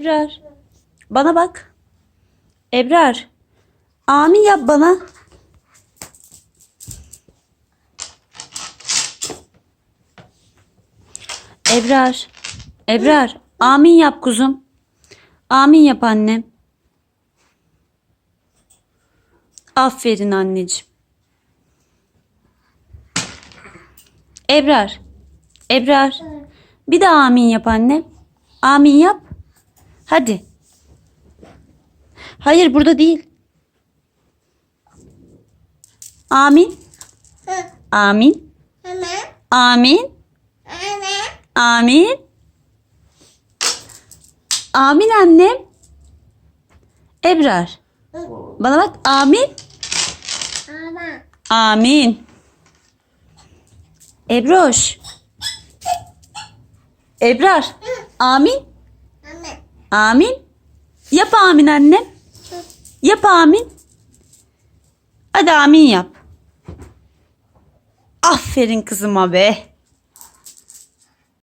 Ebrar. Bana bak. Ebrar. Amin yap bana. Ebrar. Ebrar. Amin yap kuzum. Amin yap annem. Aferin anneciğim. Ebrar. Ebrar. Bir de amin yap anne. Amin yap. Hadi. Hayır burada değil. Amin. Amin. Amin. Amin. Amin annem. Ebrar. Bana bak. Amin. Amin. Ebroş. Ebrar. Amin. Amin. Yap amin annem. Yap amin. Hadi amin yap. Aferin kızıma be.